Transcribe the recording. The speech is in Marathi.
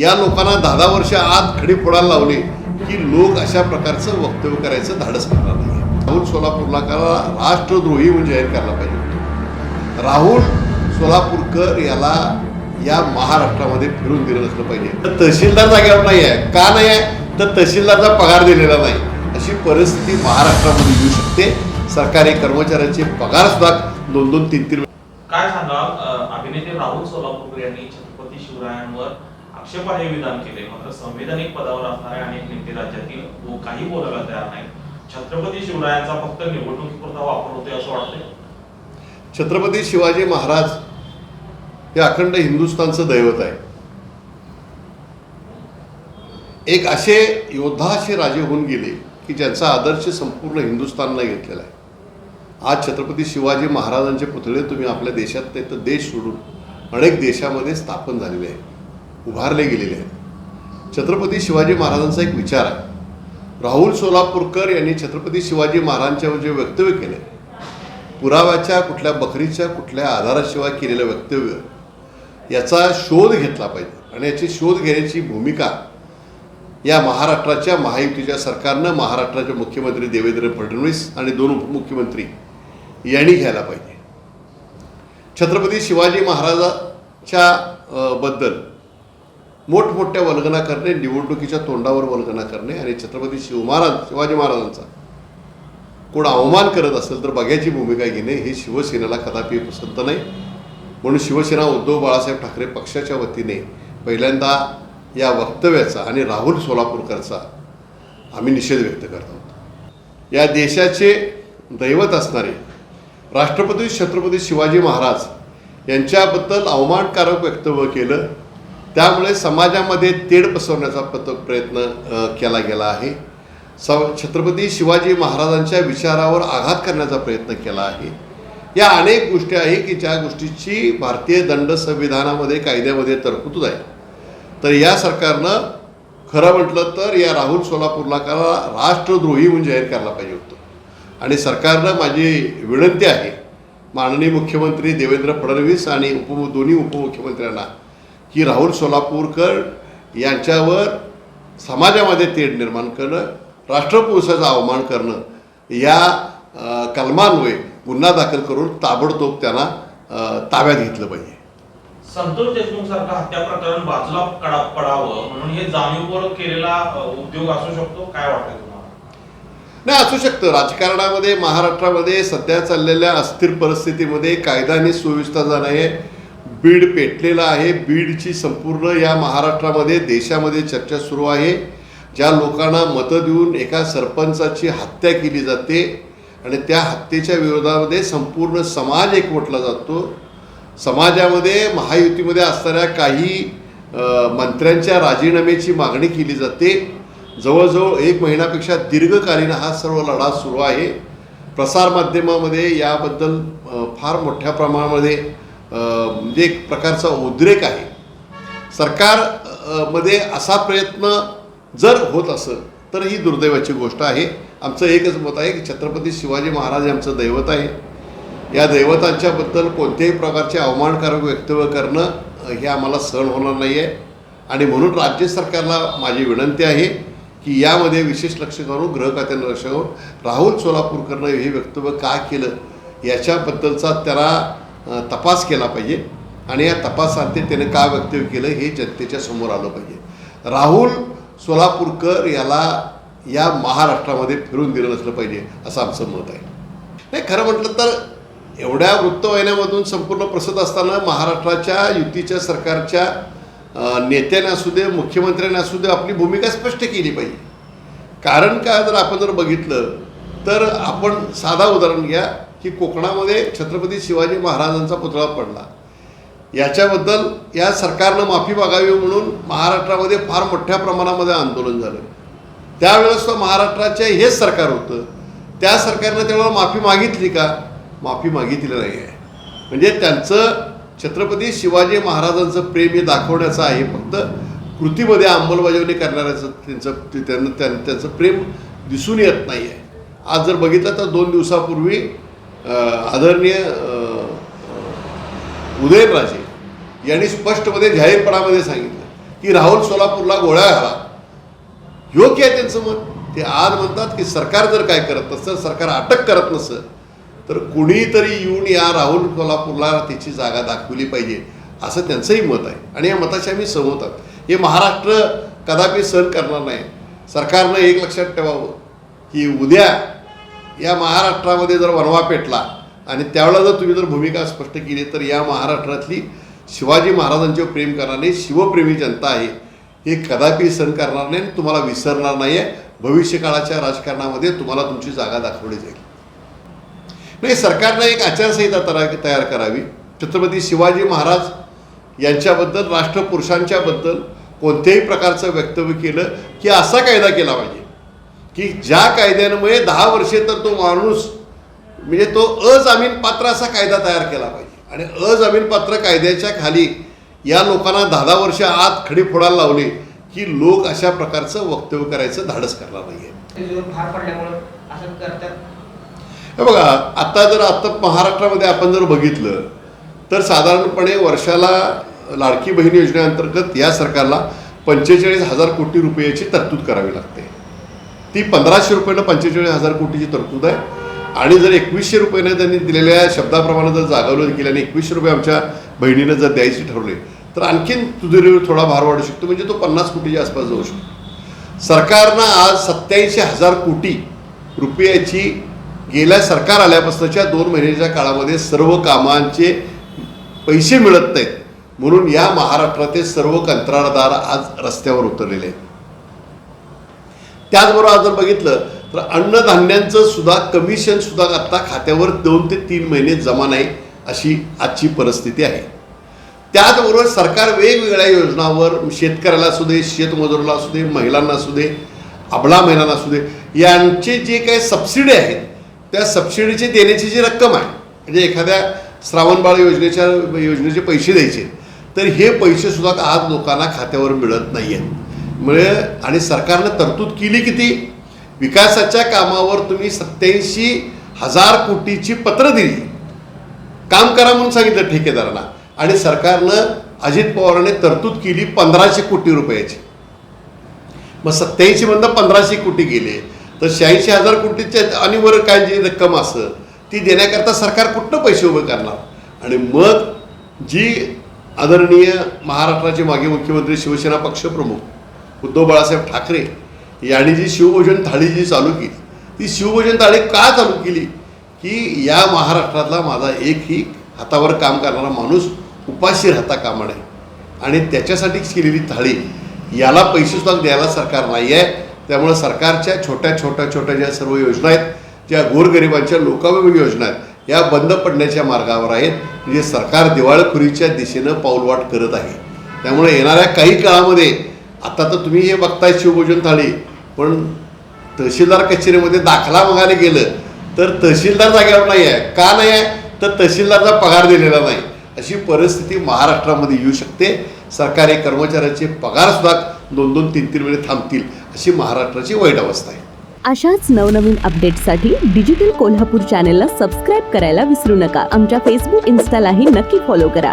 या लोकांना दहा दहा वर्ष आत खडी फोडायला लावले की लोक अशा प्रकारचं वक्तव्य करायचं धाडस करणार नाही. राहुल सोलापूरला करा राष्ट्रद्रोही म्हणून जाहीर करायला पाहिजे राहुल सोलापूरकर याला या महाराष्ट्रामध्ये फिरून दिलं असलं पाहिजे. तर तहसीलदार जागेवर नाही आहे का नाही आहे तर तहसीलदारचा पगार दिलेला नाही. अशी परिस्थिती महाराष्ट्रामध्ये येऊ शकते. सरकारी कर्मचाऱ्यांचे पगार सुद्धा दोन दोन तीन तीन काय सांगा अभिनेते राहुल सोलापूरकर यांनी छत्रपती शिवरायांवर आक्षेपार्ह विधान केले. मात्र संविधानिक पदावर असणारे अनेक नेते राज्यातील काही बोलायला तयार नाहीत. छत्रपती शिवरायांचा फक्त निवडणुकीपुरता वापर होतोय असं वाटतंय. छत्रपती शिवाजी महाराज हे अखंड हिंदुस्थानचं दैवत आहे. एक असे योद्धा असे राजे होऊन गेले की ज्यांचा आदर्श संपूर्ण हिंदुस्थानला घेतलेला आहे. आज छत्रपती शिवाजी महाराजांचे पुतळे तुम्ही आपल्या देशात नाही तर देश सोडून अनेक देशामध्ये स्थापन झालेले आहेत उभारले गेलेले आहेत. छत्रपती शिवाजी महाराजांचा एक विचार आहे. राहुल सोलापूरकर यांनी छत्रपती शिवाजी महाराजांच्या जे वक्तव्य केले पुराव्याच्या कुठल्या बकरीच्या कुठल्या आधाराशिवाय केलेलं वक्तव्य याचा शोध घेतला पाहिजे. आणि याची शोध घेण्याची भूमिका या महाराष्ट्राच्या महायुतीच्या सरकारनं महाराष्ट्राचे मुख्यमंत्री देवेंद्र फडणवीस आणि दोन उपमुख्यमंत्री यांनी घ्यायला पाहिजे. छत्रपती शिवाजी महाराजाच्या बद्दल मोठमोठ्या वल्गना करणे निवडणुकीच्या तोंडावर वल्गना करणे आणि छत्रपती शिवमहाराज शिवाजी महाराजांचा कोण अवमान करत असेल तर बघ्याची भूमिका घेणे हे शिवसेनेला कदापि पसंत नाही. म्हणून शिवसेना उद्धव बाळासाहेब ठाकरे पक्षाच्या वतीने पहिल्यांदा या वक्तव्याचा आणि राहुल सोलापूरकरचा आम्ही निषेध व्यक्त करत. आहोत या देशाचे दैवत असणारे राष्ट्रपती छत्रपती शिवाजी महाराज यांच्याबद्दल अवमानकारक वक्तव्य केलं त्यामुळे समाजामध्ये तेढ पसरवण्याचा पत प्रयत्न केला गेला आहे. स छत्रपती शिवाजी महाराजांच्या विचारावर आघात करण्याचा प्रयत्न केला आहे. या अनेक गोष्टी आहे की ज्या गोष्टीची भारतीय दंड संविधानामध्ये कायद्यामध्ये तरतूद आहे. तर या सरकारनं खरं म्हटलं तर या राहुल सोलापूरला करा राष्ट्रद्रोही म्हणून जाहीर करायला पाहिजे होतं. आणि सरकारनं माझी विनंती आहे माननीय मुख्यमंत्री देवेंद्र फडणवीस आणि उप दोन्ही उपमुख्यमंत्र्यांना की राहुल सोलापूरकर यांच्यावर समाजामध्ये तेढ निर्माण करणं राष्ट्रपुरुषाचा अवमान करणं या कलमान्वये गुन्हा दाखल करून ताबडतोब त्यांना ताब्यात घेतलं पाहिजे. संतोष देशमुख सारखं हत्या प्रकरण बाजूला कडा पडावं म्हणून हे जाणीवपूर्वक केलेला उद्योग असू शकतो? काय वाटतं तुम्हाला? नाही असू शकतं. राजकारणामध्ये महाराष्ट्रामध्ये सध्या चाललेल्या अस्थिर परिस्थितीमध्ये कायदा आणि सुव्यवस्था जाणं हे बीड पेटलेलं आहे. बीडची संपूर्ण या महाराष्ट्रामध्ये देशामध्ये चर्चा सुरू आहे. ज्या लोकांना मतं देऊन एका सरपंचाची हत्या केली जाते आणि त्या हत्येच्या विरोधामध्ये संपूर्ण समाज एकवटला जातो. समाजामध्ये महायुतीमध्ये असणाऱ्या काही मंत्र्यांच्या राजीनाम्याची मागणी केली जाते. जवळजवळ एक महिन्यापेक्षा दीर्घकालीन हा सर्व लढा सुरू आहे. प्रसारमाध्यमामध्ये याबद्दल फार मोठ्या प्रमाणामध्ये म्हणजे एक प्रकारचा उद्रेक आहे. सरकारमध्ये असा प्रयत्न जर होत असेल तर ही दुर्दैवाची गोष्ट आहे. आमचं एकच मत आहे की छत्रपती शिवाजी महाराज आमचं दैवत आहे. या दैवतांच्याबद्दल कोणत्याही प्रकारचे अवमानकारक वक्तव्य करणं हे आम्हाला सहन होणार नाही आहे आणि म्हणून राज्य सरकारला माझी विनंती आहे की यामध्ये विशेष लक्ष करून गृह खात्यानं लक्ष करून राहुल सोलापूरकरनं हे वक्तव्य का केलं याच्याबद्दलचा त्याला तपास केला पाहिजे आणि या तपासांती त्याने का वक्तव्य केलं हे जनतेच्या समोर आलं पाहिजे. राहुल सोलापूरकर याला या महाराष्ट्रामध्ये फिरून दिलं नसलं पाहिजे असं आमचं मत आहे. नाही खरं म्हटलं तर एवढ्या वृत्तवाहिन्यामधून संपूर्ण प्रसत असताना महाराष्ट्राच्या युतीच्या सरकारच्या नेत्याने असू दे मुख्यमंत्र्यांनी असू दे आपली भूमिका स्पष्ट केली पाहिजे. कारण का जर आपण जर बघितलं तर आपण साधा उदाहरण घ्या. की कोकणामध्ये छत्रपती शिवाजी महाराजांचा पुतळा पडला. याच्याबद्दल या सरकारनं माफी मागावी म्हणून महाराष्ट्रामध्ये फार मोठ्या प्रमाणामध्ये आंदोलन झालं. त्यावेळेस तर महाराष्ट्राचे हेच सरकार होतं. त्या सरकारनं त्यावेळेला माफी मागितली का? माफी मागितली नाही आहे. म्हणजे त्यांचं छत्रपती शिवाजी महाराजांचं प्रेम हे दाखवण्याचं आहे. फक्त कृतीमध्ये अंमलबजावणी करणाऱ्याचं त्यांचं ते- त्यांना त्यांचं प्रेम दिसून येत नाही आहे. आज जर बघितलं तर दोन दिवसापूर्वी आदरणीय उदयनराजे यांनी स्पष्टपणे जाहीरपणामध्ये सांगितलं की राहुल सोलापूरला गोळ्या घाला. योग्य आहे त्यांचं मत. ते आज म्हणतात की सरकार जर काय करत नसतं सरकार अटक करत नसतं तर कुणीतरी येऊन या राहुल सोलापूरला त्याची जागा दाखवली पाहिजे असं त्यांचंही मत आहे. आणि या मताशी आम्ही सहमतात हे महाराष्ट्र कदापि सहन करणार नाही. सरकारनं एक लक्षात ठेवावं की उद्या या महाराष्ट्रामध्ये जर वनवा पेटला आणि त्यावेळेला जर तुम्ही जर भूमिका स्पष्ट केली तर या महाराष्ट्रातली शिवाजी महाराजांचे प्रेम करणारी शिवप्रेमी जनता आहे. हे कदापि सहन करणार नाही आणि तुम्हाला विसरणार नाही. आहे भविष्यकाळाच्या राजकारणामध्ये तुम्हाला तुमची जागा दाखवली जाईल. नाही सरकारनं एक आचारसंहिता तरा- तयार करावी. छत्रपती शिवाजी महाराज यांच्याबद्दल राष्ट्रपुरुषांच्याबद्दल कोणत्याही प्रकारचं वक्तव्य केलं की असा कायदा केला पाहिजे. की ज्या कायद्यामुळे दहा वर्षे तर तो माणूस म्हणजे तो अजामीन पात्र असा कायदा तयार केला पाहिजे. आणि अजामीन पात्र कायद्याच्या खाली या लोकांना दहा दहा वर्ष आत खडी फोडायला लावले की लोक अशा प्रकारचं वक्तव्य करायचं धाडस करणार नाही असं करतात. हे बघा आता जर आता महाराष्ट्रामध्ये आपण जर बघितलं तर साधारणपणे वर्षाला लाडकी बहीण योजनेअंतर्गत या सरकारला पंचेचाळीस हजार कोटी रुपयाची तरतूद करावी लागते. ती पंधराशे रुपयानं पंचेचाळीस हजार कोटीची तरतूद आहे. आणि जर एकवीसशे रुपयानं त्यांनी दिलेल्या शब्दाप्रमाणे जर जागवलं केलं आणि एकवीसशे रुपये आमच्या बहिणीनं जर द्यायची ठरवले तर आणखीन तुझ्यावर थोडा भार वाढू शकतो. म्हणजे तो पन्नास कोटीच्या आसपास जाऊ शकतो. सरकारनं आज सत्याऐंशी हजार कोटी रुपयाची गेल्या सरकार आल्यापासूनच्या दोन महिन्याच्या काळामध्ये सर्व कामांचे पैसे मिळत नाहीत. म्हणून या महाराष्ट्रातील सर्व कंत्राटदार आज रस्त्यावर उतरलेले आहेत. त्याचबरोबर आज जर बघितलं तर अन्नधान्यांचं सुद्धा कमिशन सुद्धा आत्ता खात्यावर दोन ते तीन महिने जमा नाही अशी आजची परिस्थिती आहे. त्याचबरोबर सरकार वेगवेगळ्या योजनावर शेतकऱ्याला असू दे शेतमजुराला असू दे महिलांना असू दे अबला महिलांना असू दे यांचे जे काही सबसिडी आहेत त्या सबसिडीची देण्याची जी रक्कम आहे म्हणजे एखाद्या श्रावणबाळ योजनेच्या योजनेचे पैसे द्यायचे तर हे पैसेसुद्धा आज लोकांना खात्यावर मिळत नाही आहेत मुळे आणि सरकारनं तरतूद केली किती? विकासाच्या कामावर तुम्ही सत्याऐंशी हजार कोटीची पत्र दिली. काम करा म्हणून सांगितलं ठेकेदारांना आणि सरकारनं अजित पवारांनी तरतूद केली पंधराशे कोटी रुपयाची. मग सत्याऐंशी मधनं पंधराशे कोटी गेले. तर शहाऐंशी हजार कोटीच्या आणि वर काय जी रक्कम असं ती देण्याकरता सरकार कुठनं पैसे उभे करणार? आणि मग जी आदरणीय महाराष्ट्राचे मागे मुख्यमंत्री शिवसेना पक्षप्रमुख उद्धव बाळासाहेब ठाकरे यांनी जी शिवभोजन थाळी जी चालू केली ती शिवभोजन थाळी का चालू केली? की या महाराष्ट्रातला माझा एकही हातावर काम करणारा माणूस उपाशी राहता कामा नये आणि त्याच्यासाठीच केलेली थाळी याला पैसेसुद्धा द्यायला सरकार नाही आहे. त्यामुळं सरकारच्या छोट्या छोट्या छोट्या ज्या सर्व योजना आहेत ज्या गोरगरिबांच्या लोकाभिमुख योजना आहेत या बंद पडण्याच्या मार्गावर आहेत म्हणजे सरकार दिवाळखोरीच्या दिशेनं पाऊलवाट करत आहे. त्यामुळे येणाऱ्या काही काळामध्ये आता तर तुम्ही हे बघताय शिवभोजन थाळी पण तहसीलदार कचेरीमध्ये दाखला मागायला गेलं तर तहसीलदार जागेवर नाही आहे. का नाही आहे? तर तहसीलदारचा पगार दिलेला नाही. अशी परिस्थिती महाराष्ट्रामध्ये येऊ शकते. सरकारी कर्मचाऱ्यांचे पगार सुद्धा दोन दोन तीन तीन वेळे थांबतील अशी महाराष्ट्राची वाईट अवस्था आहे. अशाच नवनवीन अपडेट्ससाठी डिजिटल कोल्हापूर चॅनेलला सबस्क्राईब करायला विसरू नका. आमच्या फेसबुक इन्स्टालाही नक्की फॉलो करा.